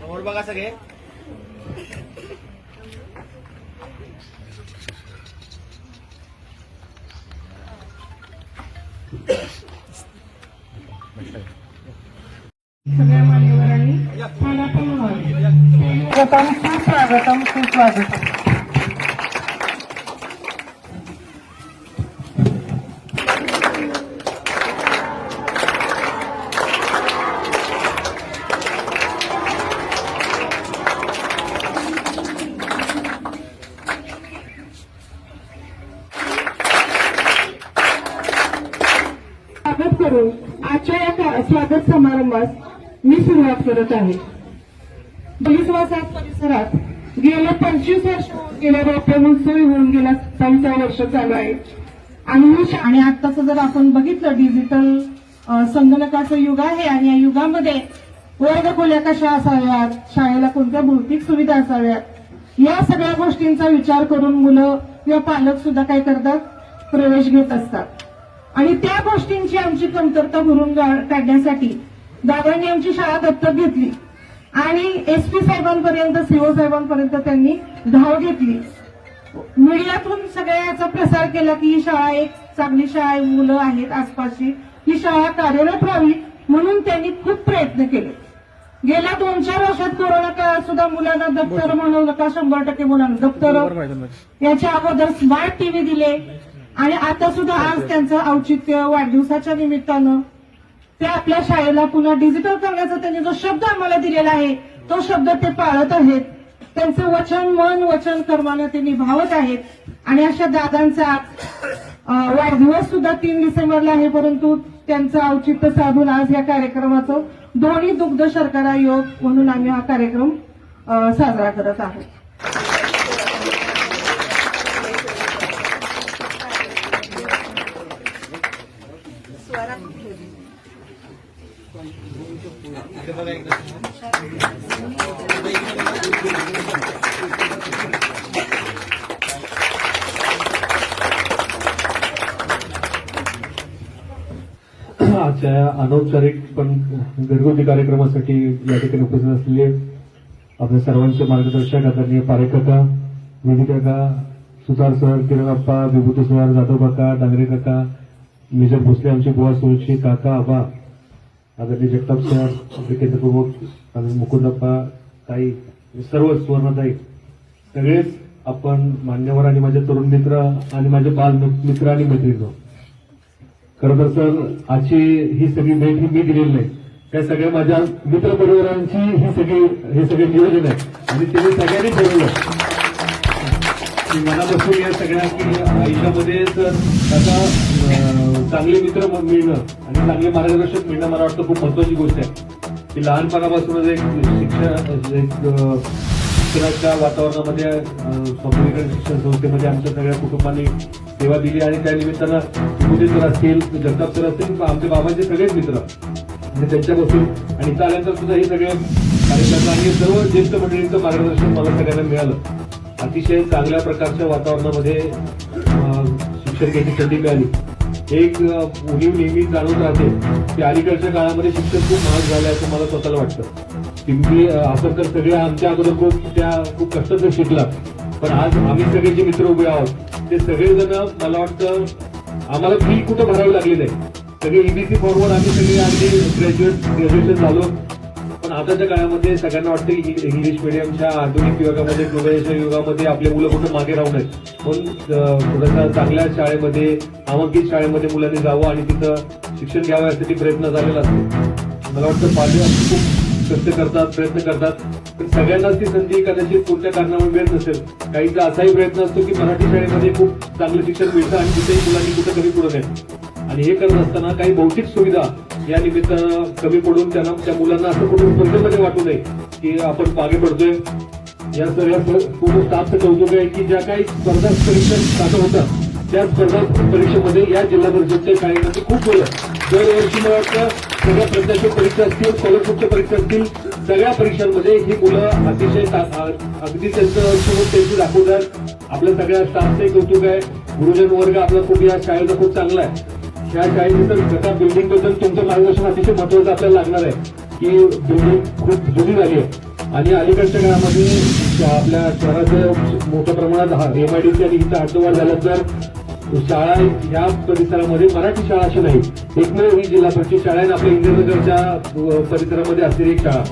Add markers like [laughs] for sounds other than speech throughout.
समोर बघा सगळे. सगळ्या मान्यवरांनी मनातून स्वागतम सुस्वागतम सुस्वागतम. स्वागत मी सुरुवात करत आहे. बलिसवासात परिसरात गेल्या पंचवीस वर्ष होऊन गेल्या सोय होऊन गेला सत्तावीसा वर्ष चालू आहे. आणि आणि आत्ताचं जर आपण बघितलं डिजिटल संगणकाचं युग आहे आणि या युगामध्ये वर्गखोल्या कशा असाव्यात? शाळेला कोणत्या भौतिक सुविधा असाव्यात? या सगळ्या गोष्टींचा विचार करून मुलं किंवा पालक सुद्धा काय करतात? प्रवेश घेत असतात. आणि त्या गोष्टींची आमची कमतरता भरून काढण्यासाठी दादांनी आमची शाळा दत्तक घेतली. आणि एसपी साहेबांपर्यंत सीओ साहेबांपर्यंत त्यांनी धाव घेतली. मीडियातून सगळ्या याचा प्रसार केला की ही शाळा एक चांगली शाळा आहे, मुलं आहेत आसपासची. ही शाळा कार्यरत राहावी म्हणून त्यांनी खूप प्रयत्न केले. गेल्या दोन चार वर्षात कोरोना काळात सुद्धा मुलांना दप्तर म्हणू नका शंभर टक्के मुलांना दप्तर याच्या अगोदर स्मार्ट टीव्ही दिले. आणि आता सुद्धा आज त्यांचं औचित्य वाढदिवसाच्या निमित्तानं ते आपल्या शाळेला पुन्हा डिजिटल करण्याचा त्यांनी जो शब्द आम्हाला दिलेला आहे तो शब्द ते पाळत आहेत. त्यांचं वचन मन वचन कर्मानं ते निभावत आहेत. आणि अशा दादांचा वाढदिवस सुद्धा तीन डिसेंबरला आहे परंतु त्यांचं औचित्य साधून आज या कार्यक्रमाचं दोन्ही दुग्ध शर्करा योग म्हणून आम्ही हा कार्यक्रम साजरा करत आहोत इथे बघा एकदा आजच्या या अनौपचारिक पण घरगुती कार्यक्रमासाठी या ठिकाणी उपस्थित असलेले आपल्या सर्वांचे मार्गदर्शक आदरणीय पारेकाका काका काका सुतार सर किरण अप्पा विभूती सर जाधव काका डांगरे काका मेजर भोसले आमचे बुवा सुरक्षी काका आबा आदरणीय जगताप सर आपले केंद्रप्रमुख मुकुंदप्पा ताई सर्व सुवर्णताई सगळेच आपण मान्यवर आणि माझे तरुण मित्र आणि माझे बाल मित्र आणि मैत्रिणी खरं तर सर आजची ही सगळी भेट ही मी दिलेली नाही. त्या सगळ्या माझ्या मित्र परिवारांची ही सगळी हे सगळे नियोजन आहे. आणि त्यांनी सगळ्यांनी ठरवलं. की मनापासून या सगळ्या की आयुष्यामध्ये तर आता चांगले मित्र मिळणं आणि चांगले मार्गदर्शक मिळणं मला वाटतं खूप महत्वाची गोष्ट आहे. की लहानपणापासूनच एक शिक्षण एक शिक्षणाच्या वातावरणामध्ये अं, स्वामी शिक्षण संस्थेमध्ये आमच्या सगळ्या कुटुंबांनी सेवा दिली आणि त्या निमित्तानं मोदी सर असतील जगताप सर असतील आमचे बाबांचे सगळेच मित्र. आणि त्यांच्यापासून आणि इथं आल्यानंतर सुद्धा हे सगळे कार्यकर्ता आणि सर्व ज्येष्ठ मंडळींचं मार्गदर्शन मला सगळ्यांना मिळालं. अतिशय चांगल्या प्रकारच्या वातावरणामध्ये शिक्षण घ्यायची संधी मिळाली. एक अं, उणीव नेहमी जाणवत राहते की अलीकडच्या काळामध्ये शिक्षण खूप महाग झालं आहे असं मला स्वतःला वाटतं. की असं आपण तर सगळे आमच्या अगोदर खूप त्या खूप कष्टाचं शिकला. पण आज आम्ही सगळे जे मित्र उभे आहोत ते सगळेजण मला वाटतं आम्हाला फी कुठं भरावी लागली नाही. सगळे ईबीसी फॉर्मवर आम्ही सगळे अगदी ग्रॅज्युएट ग्रॅज्युएशन झालो. पण आताच्या काळामध्ये सगळ्यांना वाटतं की इंग्लिश मिडियमच्या आधुनिक युगामध्ये ग्लोबलायझेशन युगामध्ये आपले मुलं कुठं मागे राहू नयेत. पण थोडासा चांगल्या शाळेमध्ये नामांकित शाळेमध्ये मुलांनी जावं आणि तिथं शिक्षण घ्यावं यासाठी प्रयत्न झालेला असतो. मला वाटतं पालक खूप कष्ट करतात प्रयत्न करतात. पण सगळ्यांनाच ती संधी कदाचित कोणत्या कारणामुळे मिळत नसेल. काहींचा असाही प्रयत्न असतो की मराठी शाळेमध्ये खूप चांगलं शिक्षण मिळतं आणि तिथेही मुलांनी कुठं कमी पडू नये आणि हे करत असताना काही भौतिक सुविधा या निमित्तानं कमी पडून त्यांना त्या मुलांना असं कुठून स्पर्धेमध्ये वाटू नये की आपण मागे पडतोय. या सगळ्या पूर्ण स्टाफचं कौतुक आहे की ज्या काही स्पर्धा परीक्षा साठं होतात त्या स्पर्धा परीक्षेमध्ये या जिल्हा परिषदच्या शाळेमध्ये खूप मुलं दरवर्षी मला वाटतं सगळ्या प्रत्यक्ष परीक्षा असतील स्कॉलरशिपच्या परीक्षा असतील सगळ्या परीक्षांमध्ये ही मुलं अतिशय अगदी त्यांचं सोबत त्यांची दाखवतात. आपल्या सगळ्या स्टाफचे कौतुक आहे. गुरुजन वर्ग आपला खूप या शाळेचा खूप चांगला आहे. या शाळेचं तर एका बिल्डिंग तुमचं मार्गदर्शन अतिशय महत्वाचं आपल्याला लागणार आहे. की बिल्डिंग खूप जुनी झाली आहे. आणि अलीकडच्या काळामध्ये आपल्या शहराचं मोठ्या प्रमाणात एमआयडीसी आणि इथं झाला झाल्यानंतर शाळा या परिसरामध्ये मराठी शाळा अशी नाही. एकमेव ही जिल्हा परिषद शाळा आहे आणि आपल्या इंदिरानगरच्या परिसरामध्ये असलेली एक शाळा.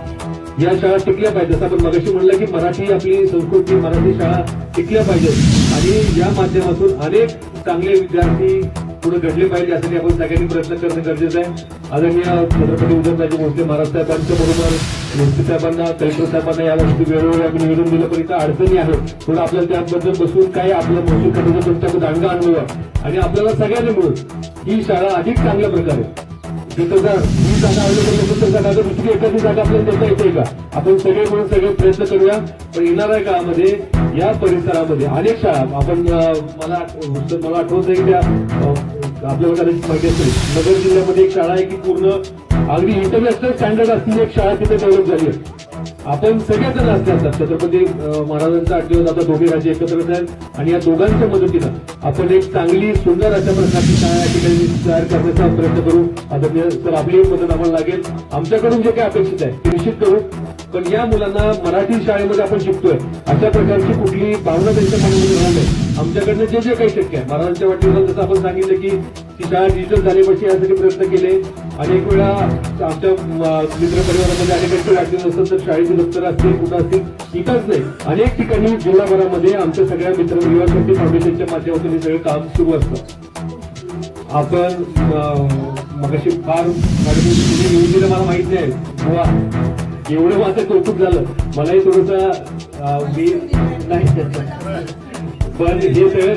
या शाळा टिकल्या पाहिजे जसं आपण मगाशी म्हणलं की मराठी आपली संस्कृती मराठी शाळा टिकल्या पाहिजेत. आणि या माध्यमातून अनेक चांगले विद्यार्थी पुढे घडले पाहिजे यासाठी आपण सगळ्यांनी प्रयत्न करणं गरजेचं आहे. आदरणीय छत्रपती उदयनराजे भोसले महाराज साहेबांच्या बरोबर एसपी साहेबांना कलेक्टर साहेबांना या गोष्टी वेळोवेळी आम्ही निवेदन दिलं पण इथं अडचणी आहेत. थोडं आपल्याला त्याबद्दल बसून काय आपलं महसूल खात्याचं तुमच्याकडे दांडगा आणूया आणि आपल्याला सगळ्यांनी मिळून ही शाळा अधिक चांगल्या प्रकारे. जर ही जागा अवेलेबल तर जागा दुसरी एखादी जागा आपल्याला देता येते का? आपण सगळे म्हणून सगळे प्रयत्न करूया. पण येणाऱ्या काळामध्ये या परिसरामध्ये अनेक शाळा आपण मला मला आठवत आहे की त्या आपल्याला कदाचित माहिती असेल. नगर जिल्ह्यामध्ये एक शाळा आहे की पूर्ण अगदी इंटरनॅशनल स्टँडर्ड असलेली एक शाळा तिथे डेव्हलप झाली आहे. आपण सगळेजण असते असतात छत्रपती महाराजांचा आठ दिवस आता दोघे राजे एकत्र आहेत आणि या दोघांच्या मदतीनं आपण एक चांगली सुंदर अशा प्रकारची शाळा या ठिकाणी तयार करण्याचा प्रयत्न करू. आता सर आपली मदत आम्हाला लागेल. आमच्याकडून जे काही अपेक्षित आहे ते निश्चित करू. पण या मुलांना मराठी शाळेमध्ये आपण शिकतोय. अशा प्रकारची कुठली भावना त्यांच्या मनामध्ये राहणार नाही. आमच्याकडनं जे जे काही शक्य आहे. महाराजांच्या वाटेला जसं आपण सांगितलं की ती शाळा डिजिटल झाली पाहिजे यासाठी प्रयत्न केले. अनेक वेळा आमच्या मित्र परिवारामध्ये अनेकांची अडचण नसेल तर शाळेची दप्तर असतील कुठं असतील इथंच नाही. अनेक ठिकाणी जिल्हाभरामध्ये आमच्या सगळ्या मित्र युवा शक्ती फाउंडेशनच्या माध्यमातून हे सगळं काम सुरू असतं. आपण मगाशी फार मगाशी येऊन दिलं मला माहीत नाही. किंवा एवढं माझं कौतुक झालं. मलाही थोडंसं मी नाही पण हे सगळं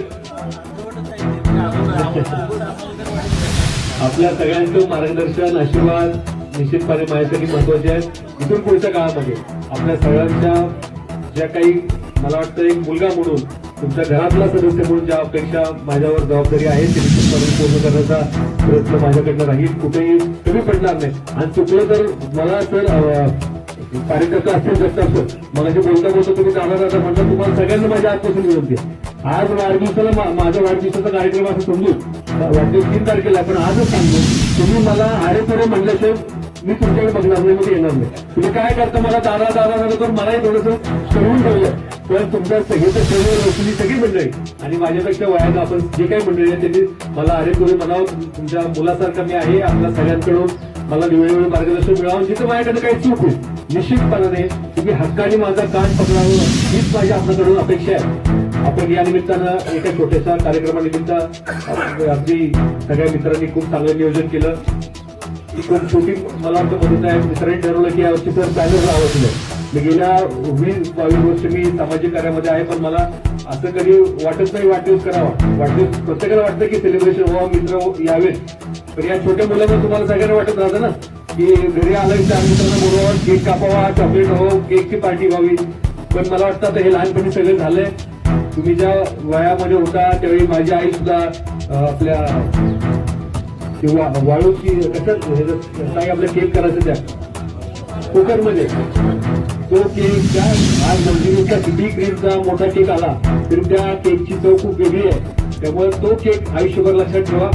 आपल्या सगळ्यांचं मार्गदर्शन आशीर्वाद निश्चितपणे माझ्यासाठी महत्त्वाचे आहेत. इथून पुढच्या काळामध्ये आपल्या सगळ्यांच्या ज्या काही मला वाटतं एक मुलगा म्हणून तुमच्या घरातला सदस्य म्हणून ज्या अपेक्षा माझ्यावर जबाबदारी आहे ते निश्चितपणे पूर्ण करण्याचा प्रयत्न माझ्याकडनं राहील. कुठेही कमी पडणार नाही. आणि चुकलं तर मला तर कार्यकर्ता असतील जास्त असो मला जे बोलता बोलता तुम्ही जाणार आता म्हणता तुम्हाला सगळ्यांना माझ्या आजपासून विनंती आज वाढदिवसाला मा- माझ्या वाढदिवसाचा कार्यक्रम असं समजू. वाढदिवस तीन तारखेला पण आजच सांगतो. तुम्ही मला अरे पुढे म्हणल्याशिवाय मी तुमच्याकडे बघणार नाही मध्ये येणार नाही. तुम्ही काय करता मला दादा दादा दादा करून मलाही थोडंसं ठरवून ठेवलं. पण तुमच्या सगळीचं सर्व तुम्ही सगळी मंडळी आणि माझ्यापेक्षा वयानं आपण जे काही मंडळी आहे त्यांनी मला अरे करून म्हणावं. तुमच्या मुलासारखं मी आहे आपल्या सगळ्यांकडून. मला वेळोवेळी मार्गदर्शन मिळावं. जिथं माझ्याकडे काही चूक होईल निश्चितपणाने तुम्ही हक्काने माझा कान पकडावं हीच माझी आपल्याकडून अपेक्षा आहे. आपण या निमित्तानं एका छोट्याशा कार्यक्रमानिमित्त अगदी सगळ्या मित्रांनी खूप चांगलं नियोजन केलं. खूप छोटी मला वाटतं मदत आहे मित्रांनी ठरवलं की यावर्षी सर बॅनर लावत मी गेल्या वीस बावीस वर्ष मी सामाजिक कार्यामध्ये आहे पण मला असं कधी वाटत नाही वाढदिवस करावा. वाढदिवस प्रत्येकाला वाटतं की सेलिब्रेशन व्हावं मित्र यावेत पण या छोट्या मुलांना तुम्हाला सगळ्यांना वाटत राहतं ना? की घरी आलं की चार मित्रांना बोलवा केक कापावा चॉकलेट हो केकची पार्टी व्हावी. पण मला वाटतं आता हे लहानपणी सगळं झालंय. तुम्ही ज्या वयामध्ये होता त्यावेळी माझी आई सुद्धा आपल्या किंवा वाळूची कसं काय आपलं केक करायचं त्या कुकरमध्ये तो केक त्या आज मंदिरचा किती क्रीमचा मोठा केक आला. तरी त्या केकची चव खूप वेगळी आहे. त्यामुळे तो केक आयुष्यभर लक्षात ठेवा.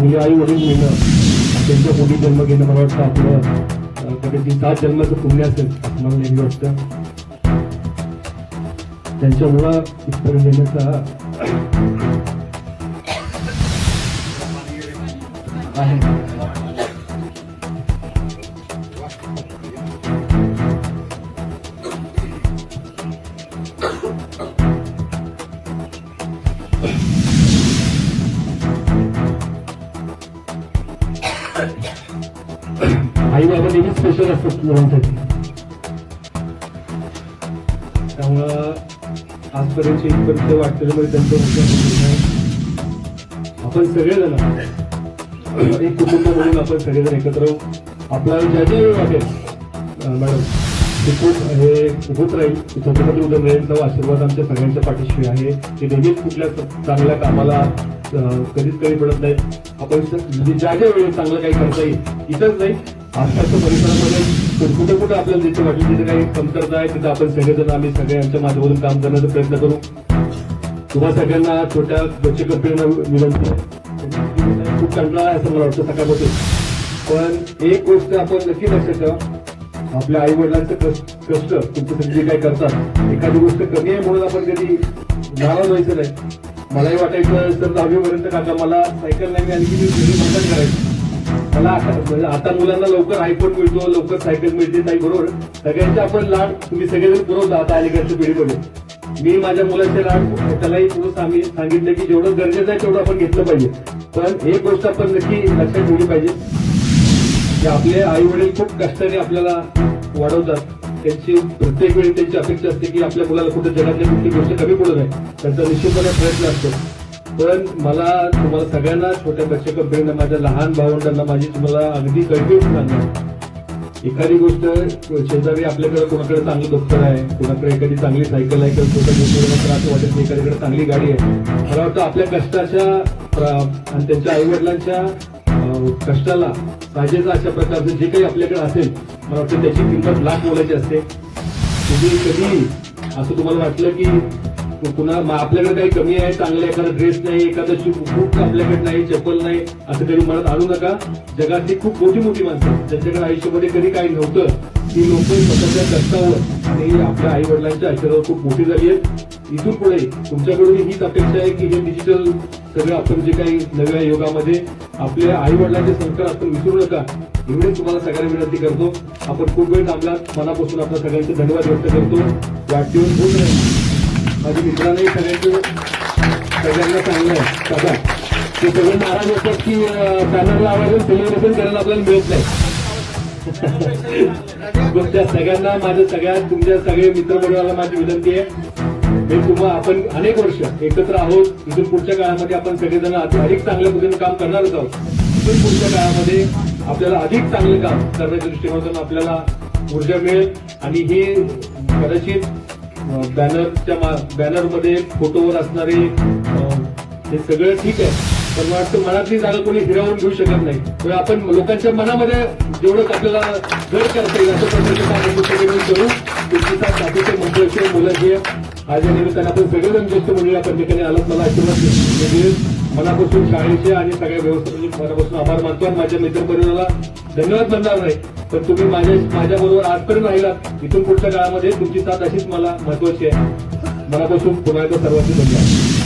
चांगले आई वडील मिळणं त्यांच्या मुली जन्म घेणं मला वाटतं आपलं अं, म्हणजे सात जन्माचं पुण्य असेल मला नेहमी वाटतं. त्यांच्यामुळं इथपर्यंत येण्याचा आहे. मुलांसाठी त्यामुळं आजपर्यंत इथपर्यंत वाटलेलं म्हणजे त्यांचं आपण सगळेजण एक कुटुंब म्हणून आपण सगळेजण एकत्र राहू. आपल्याला ज्या ज्या वेळ वाटेल मॅडम ते खूप हे होत राहील. छत्रपती मिळेल. आशीर्वाद आमच्या सगळ्यांच्या पाठीशी आहे. ते नेहमीच कुठल्या चांगल्या कामाला कधीच कमी पडत नाही आपण म्हणजे ज्या ज्या वेळेस चांगलं काही करता येईल इथंच नाही आसपासच्या परिसरामध्ये कुठं कुठं कुठं आपल्याला जिथे वाटेल तिथे काही कमतरता आहे तिथं आपण सगळेजण आम्ही सगळ्यांच्या माध्यमातून काम करण्याचा प्रयत्न करू. तुम्हा सगळ्यांना छोट्या बच्चे कंपनीला विनंती आहे. खूप कंटाळा आहे असं मला वाटतं सकाळपासून. पण एक गोष्ट आपण नक्की लक्षात ठेवा. आपल्या आई वडिलांचं कष्ट तुमच्यासाठी जे काही करतात एखादी गोष्ट कमी आहे म्हणून आपण कधी नाराज व्हायचं नाही. मलाही वाटायचं तर दहावीपर्यंत काका मला सायकल नाही आणि घरी बंधन करायचं. मला आता म्हणजे आता मुलांना लवकर आयफोन मिळतो लवकर सायकल मिळते ताई बरोबर? सगळ्यांचे आपण लाड तुम्ही सगळेजण पुरवता आता अलीकडच्या पिढीमध्ये. मी माझ्या मुलाचे लाड त्यालाही पुरुष आम्ही सांगितलं की जेवढं गरजेचं आहे तेवढं आपण घेतलं पाहिजे. पण एक गोष्ट आपण नक्की लक्षात ठेवली पाहिजे. की आपले आई वडील खूप कष्टाने आपल्याला वाढवतात. त्यांची प्रत्येक वेळी त्यांची अपेक्षा असते की आपल्या मुलाला कुठे जगातल्या कुठली गोष्ट कमी पडू नये. त्यांचा निश्चितपणे प्रयत्न असतो. पण मला तुम्हाला सगळ्यांना छोट्या बच्चे माझ्या लहान भावंडांना माझी तुम्हाला अगदी कळकळून सांगणार एखादी गोष्ट शेजारी आपल्याकडे कोणाकडे चांगलं डॉक्टर आहे कोणाकडे एखादी चांगली सायकल आहे किंवा छोट्या असं वाटत नाही एखाद्याकडे चांगली गाडी आहे. मला वाटतं आपल्या कष्टाच्या आणि त्यांच्या आई वडिलांच्या कष्टाला साजेचा अशा प्रकारचं जे काही आपल्याकडे असेल मला वाटतं त्याची किंमत लाख बोलायची असते. तुम्ही कधी असं तुम्हाला वाटलं की पुन्हा आपल्याकडे काही कमी आहे चांगलं एखादा ड्रेस नाही एखादा शू खूप आपल्याकडे नाही चप्पल नाही असं कधी मनात आणू नका. जगातली खूप मोठी मोठी माणसं ज्यांच्याकडे आयुष्यामध्ये कधी काही नव्हतं. ती लोक स्वतःच्या कष्टावर आणि आपल्या आई वडिलांच्या आशीर्वाद खूप मोठी झाली आहेत. इथून पुढे तुमच्याकडून हीच अपेक्षा आहे की हे डिजिटल सगळं आपण जे काही नव्या योगामध्ये आपल्या आई वडिलांचे संस्कार आपण विसरू नका. एवढीच तुम्हाला सगळ्यांना विनंती करतो. आपण खूप वेळ थांबलात. मनापासून आपल्या सगळ्यांचे धन्यवाद व्यक्त करतो. वाढदिवस होत नाही माझ्या मित्रांनाही सगळ्यांचं सगळ्यांना चांगलं आहे. दादा ते सगळे नाराज होतात की बॅनर लावायचं सेलिब्रेशन करायला आपल्याला मिळत नाही. [laughs] पण त्या सगळ्यांना माझ्या सगळ्या तुमच्या सगळे मित्रमंडळाला माझी विनंती आहे. हे तुम्हाला आपण अनेक वर्ष एकत्र आहोत. इथून पुढच्या काळामध्ये आपण सगळेजण अधिक चांगल्या पद्धतीने काम करणारच आहोत. इथून पुढच्या काळामध्ये आपल्याला अधिक चांगलं काम करण्याच्या दृष्टिकोनातून आपल्याला ऊर्जा मिळेल आणि हे कदाचित बॅनरच्या बॅनरमध्ये फोटोवर असणारे हे सगळं ठीक आहे. पण मला वाटतं मनातली जागा कोणी हिरावून घेऊ शकत नाही. तर आपण लोकांच्या मनामध्ये जेवढं आपल्याला घर करता येईल असं प्रकारचं सगळे मिळून करू. तुमची साथ बाकीचे मंडळाचे मुलाचे आज या निमित्ताने आपण सगळेजण ज्येष्ठ मंडळी आपण ठिकाणी आलात मला आशीर्वाद म्हणजे मनापासून शाळेचे आणि सगळ्या व्यवस्थापनाचे मनापासून आभार मानतो आणि माझ्या मित्रपरिवाराला धन्यवाद म्हणणार नाही. तर तुम्ही माझ्या माझ्याबरोबर आजपर्यंत राहिलात. इथून पुढच्या काळामध्ये तुमची साथ अशीच मला महत्वाची आहे. मनापासून पुन्हा एकदा सर्वांचे धन्यवाद.